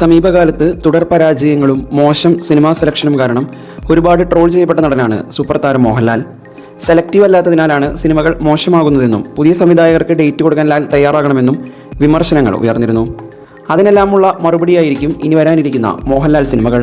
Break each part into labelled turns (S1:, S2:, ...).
S1: സമീപകാലത്ത് തുടർ പരാജയങ്ങളും മോശം സിനിമാ സെലക്ഷനും കാരണം ഒരുപാട് ട്രോൾ ചെയ്യപ്പെട്ട നടനാണ് സൂപ്പർ താരം മോഹൻലാൽ. സെലക്റ്റീവ് അല്ലാത്തതിനാലാണ് സിനിമകൾ മോശമാകുന്നതെന്നും പുതിയ സംവിധായകർക്ക് ഡേറ്റ് കൊടുക്കാൻ ലാൽ തയ്യാറാകണമെന്നും വിമർശനങ്ങൾ ഉയർന്നിരുന്നു. അതിനെല്ലാമുള്ള മറുപടിയായിരിക്കും ഇനി വരാനിരിക്കുന്ന മോഹൻലാൽ സിനിമകൾ.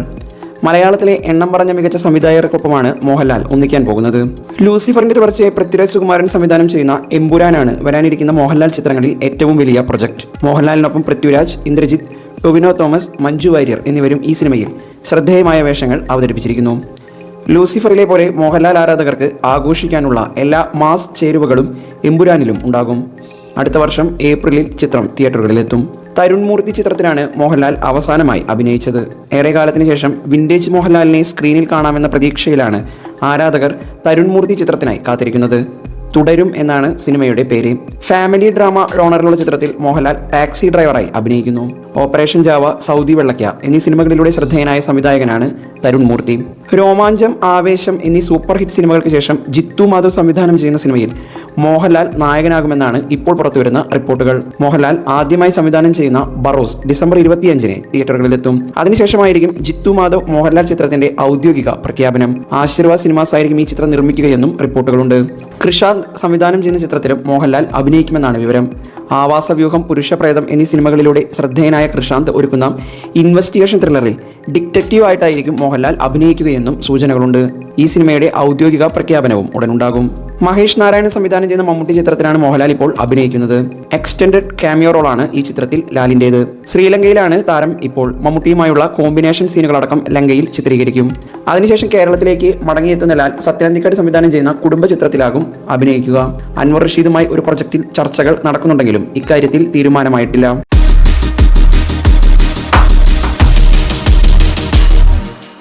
S1: മലയാളത്തിലെ എണ്ണം പറഞ്ഞ മികച്ച സംവിധായകർക്കൊപ്പമാണ് മോഹൻലാൽ ഒന്നിക്കാൻ പോകുന്നത്. ലൂസിഫറിന്റെ തുടർച്ചയെ പൃഥ്വിരാജ് സുകുമാരൻ സംവിധാനം ചെയ്യുന്ന എമ്പുരാനാണ് വരാനിരിക്കുന്ന മോഹൻലാൽ ചിത്രങ്ങളിൽ ഏറ്റവും വലിയ പ്രൊജക്ട്. മോഹൻലാലിനൊപ്പം പൃഥ്വിരാജ് ഇന്ദ്രജിത്ത് ടൊവിനോ തോമസ് മഞ്ജു വാര്യർ എന്നിവരും ഈ സിനിമയിൽ ശ്രദ്ധേയമായ വേഷങ്ങൾ അവതരിപ്പിച്ചിരിക്കുന്നു. ലൂസിഫറിലെ പോലെ മോഹൻലാൽ ആരാധകർക്ക് ആഘോഷിക്കാനുള്ള എല്ലാ മാസ് ചേരുവകളും എമ്പുരാനിലും ഉണ്ടാകും. അടുത്ത വർഷം ഏപ്രിലിൽ ചിത്രം തിയേറ്ററുകളിലെത്തും. തരുൺ മൂർത്തി ചിത്രത്തിലാണ് മോഹൻലാൽ അവസാനമായി അഭിനയിച്ചത്. ഏറെ കാലത്തിന് ശേഷം വിന്റേജ് മോഹൻലാലിനെ സ്ക്രീനിൽ കാണാമെന്ന പ്രതീക്ഷയിലാണ് ആരാധകർ തരുൺ മൂർത്തി ചിത്രത്തിനായി കാത്തിരിക്കുന്നത്. തുടരും എന്നാണ് സിനിമയുടെ പേര്. ഫാമിലി ഡ്രാമ റോണറിലുള്ള ചിത്രത്തിൽ മോഹൻലാൽ ടാക്സി ഡ്രൈവറായി അഭിനയിക്കുന്നു. ഓപ്പറേഷൻ ജാവ സൗദി വെള്ളക്ക എന്നീ സിനിമകളിലൂടെ ശ്രദ്ധേയനായ സംവിധായകനാണ് തരുൺ മൂർത്തി. രോമാഞ്ചം ആവേശം എന്നീ സൂപ്പർ ഹിറ്റ് സിനിമകൾക്ക് ശേഷം ജിത്തു മാധവ് സംവിധാനം ചെയ്യുന്ന സിനിമയിൽ മോഹൻലാൽ നായകനാകുമെന്നാണ് ഇപ്പോൾ പുറത്തുവരുന്ന റിപ്പോർട്ടുകൾ. മോഹൻലാൽ ആദ്യമായി സംവിധാനം ചെയ്യുന്ന ബറോസ് ഡിസംബർ ഇരുപത്തിയഞ്ചിന് തിയേറ്ററുകളിലെത്തും. അതിനുശേഷമായിരിക്കും ജിത്തു മാധവ് മോഹൻലാൽ ചിത്രത്തിന്റെ ഔദ്യോഗിക പ്രഖ്യാപനം. ആശീർവാദ് സിനിമാസ് ആയിരിക്കും ഈ ചിത്രം നിർമ്മിക്കുകയെന്നും റിപ്പോർട്ടുകളുണ്ട്. കൃഷാന്ത് സംവിധാനം ചെയ്യുന്ന ചിത്രത്തിലും മോഹൻലാൽ അഭിനയിക്കുമെന്നാണ് വിവരം. ആവാസവ്യൂഹം പുരുഷപ്രേതം എന്നീ സിനിമകളിലൂടെ ശ്രദ്ധേയനായ കൃഷാന്ത് ഒരുക്കുന്ന ഇൻവെസ്റ്റിഗേഷൻ ത്രില്ലറിൽ ഡിറ്റക്റ്റീവ് ആയിട്ടായിരിക്കും മോഹൻലാൽ അഭിനയിക്കുകയെന്നും സൂചനകളുണ്ട്. ഈ സിനിമയുടെ ഔദ്യോഗിക പ്രഖ്യാപനവും ഉടനുണ്ടാകും. മഹേഷ് നാരായണൻ സംവിധാനം ചെയ്യുന്ന മമ്മൂട്ടി ചിത്രത്തിലാണ് മോഹൻലാൽ ഇപ്പോൾ അഭിനയിക്കുന്നത്. എക്സ്റ്റൻഡഡ് ക്യാമിയോ റോളാണ് ഈ ചിത്രത്തിൽ ലാലിന്റേത് ശ്രീലങ്കയിലാണ് താരം ഇപ്പോൾ. മമ്മൂട്ടിയുമായുള്ള കോമ്പിനേഷൻ സീനുകളടക്കം ലങ്കയിൽ ചിത്രീകരിക്കും. അതിനുശേഷം കേരളത്തിലേക്ക് മടങ്ങിയെത്തുന്ന ലാൽ സത്യനന്ദിക്കാട് സംവിധാനം ചെയ്യുന്ന കുടുംബ ചിത്രത്തിലാകും അഭിനയിക്കുക. അൻവർ റഷീദുമായി ഒരു പ്രൊജക്റ്റിൽ ചർച്ചകൾ നടക്കുന്നുണ്ടെങ്കിലും ഇക്കാര്യത്തിൽ തീരുമാനമായിട്ടില്ല.